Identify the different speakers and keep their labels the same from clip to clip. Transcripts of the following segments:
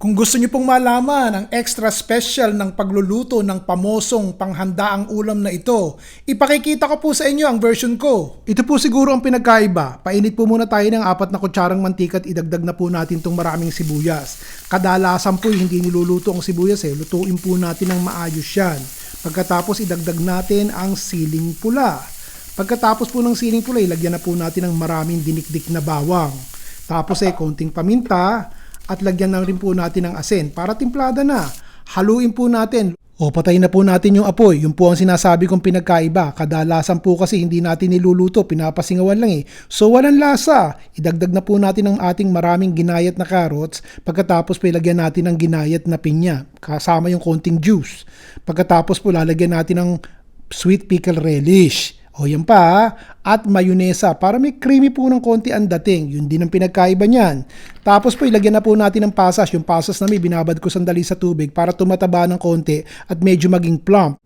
Speaker 1: Kung gusto niyo pong malaman ang extra special ng pagluluto ng pamosong panghandaang ulam na ito, ipakikita ko po sa inyo ang version ko. Ito po siguro ang pinagkaiba. Painit po muna tayo ng apat na kutsarang mantika at idagdag na po natin itong maraming sibuyas. Kadalasan po hindi niluluto ang sibuyas eh. Lutuin po natin ng maayos yan. Pagkatapos idagdag natin ang siling pula. Pagkatapos po ng siling pula, ilagyan na po natin ng maraming dinikdik na bawang. Tapos eh, konting paminta at lagyan na rin po natin ng asin para timplada na. Haluin po natin. O patayin na po natin yung apoy. Yun po ang sinasabi kong pinagkaiba. Kadalasan po kasi hindi natin niluluto, pinapasingawan lang eh. So walang lasa. Idagdag na po natin ang ating maraming ginayat na carrots. Pagkatapos po ilagyan natin ng ginayat na pinya. Kasama yung konting juice. Pagkatapos po lalagyan natin ng sweet pickle relish. O yan pa, ha? at mayonesa para may creamy po ng konti ang dating. Yun din ang pinagkaiba niyan. Tapos po ilagyan na po natin ng pasas. Yung pasas na may binabad ko sandali sa tubig para tumataba ng konti at medyo maging plump.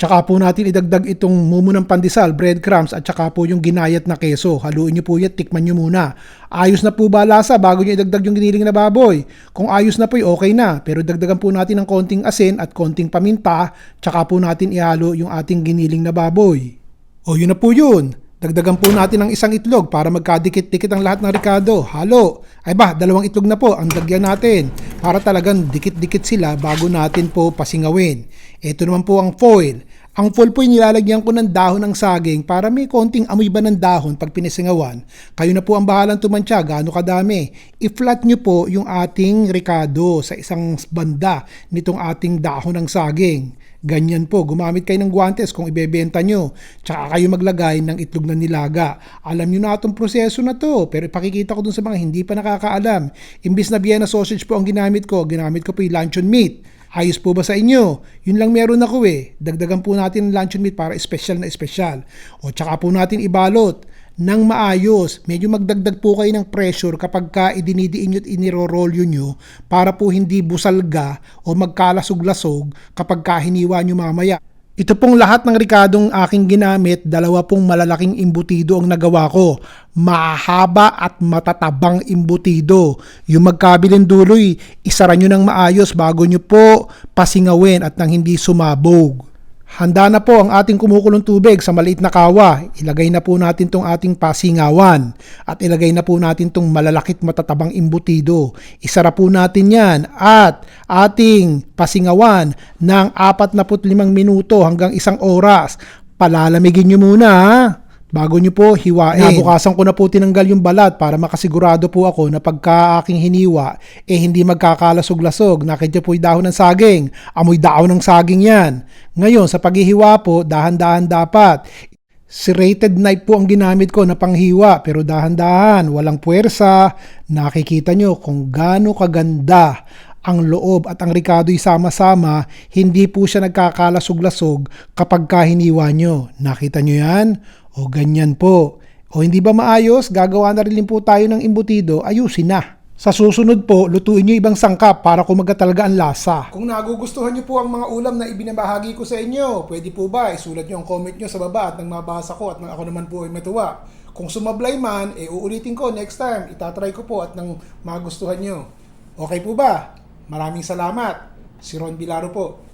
Speaker 1: Tsaka po natin idagdag itong mumo ng pandesal, breadcrumbs at tsaka po yung ginayat na keso. Haluin nyo po yan, tikman nyo muna. Ayos na po ba lasa bago nyo idagdag yung giniling na baboy? Kung ayos na po, okay na. Pero dagdagan po natin ng konting asin at konting paminta, tsaka po natin ihalo yung ating giniling na baboy. O yun na po yun. Dagdagan po natin ng isang itlog para magkadikit-dikit ang lahat ng ricado. Halo. Ay ba, dalawang itlog na po ang dagyan natin para talagang dikit-dikit sila bago natin po pasingawin. Ito naman po ang foil. Ang foil po nilalagyan ko ng dahon ng saging para may konting amoy ba ng dahon pag pinisingawan. Kayo na po ang bahalang tumantya, gaano kadami. I-flat nyo po yung ating ricado sa isang banda nitong ating dahon ng saging. Ganyan po, gumamit kayo ng guantes kung ibebenta nyo. Tsaka kayo maglagay ng itlog na nilaga. Alam nyo na itong proseso na to, pero ipakikita ko dun sa mga hindi pa nakakaalam. Imbis na Vienna sausage po ang ginamit ko, ginamit ko po yung luncheon meat. Ayos po ba sa inyo? Yun lang meron ako eh. Dagdagan po natin ng luncheon meat para special na special. O tsaka po natin ibalot ng maayos. Medyo magdagdag po kayo ng pressure kapag ka idinidiin nyo at inirorolyo nyo para po hindi busalga o magkalasog-lasog kapag ka hiniwa nyo mamaya. Ito pong lahat ng rikadong aking ginamit, dalawa pong malalaking imbutido ang nagawa ko. Mahaba at matatabang imbutido. Yung magkabiling duloy, isara nyo ng maayos bago nyo po pasingawin at nang hindi sumabog. Handa na po ang ating kumukulong tubig sa maliit na kawa. Ilagay na po natin tong ating pasingawan at ilagay na po natin tong malalakit matatabang imbutido. Isara po natin yan at ating pasingawan ng 45 minuto hanggang isang oras. Palalamigin nyo muna ha bago nyo po hiwain. Nabukasan ko na po tinanggal yung balat para makasigurado po ako na pagka aking hiniwa, eh hindi magkakalasog-lasog. Nakita po yung dahon ng saging. Amoy dahon ng saging yan. Ngayon, sa paghihiwa po, dahan-dahan dapat. Serrated knife po ang ginamit ko na panghiwa pero dahan-dahan, walang puwersa. Nakikita nyo kung gaano kaganda ang loob at ang rikado'y sama-sama, hindi po siya nagkakalasog-lasog kapag kahiniwa nyo. Nakita nyo yan? O ganyan po. O hindi ba maayos? Gagawa na rin po tayo ng imbutido, ayusin na. Sa susunod po, lutuin nyo ibang sangkap para kumaga talaga ang lasa. Kung nagugustuhan nyo po ang mga ulam na ibinabahagi ko sa inyo, pwede po ba isulat nyo ang comment nyo sa baba at nang mabasa ko at nang ako naman po ay matuwa. Kung sumablay man, eh uulitin ko next time. Itatry ko po at nang magustuhan nyo. Okay po ba? Maraming salamat. Si Ron Bilaro po.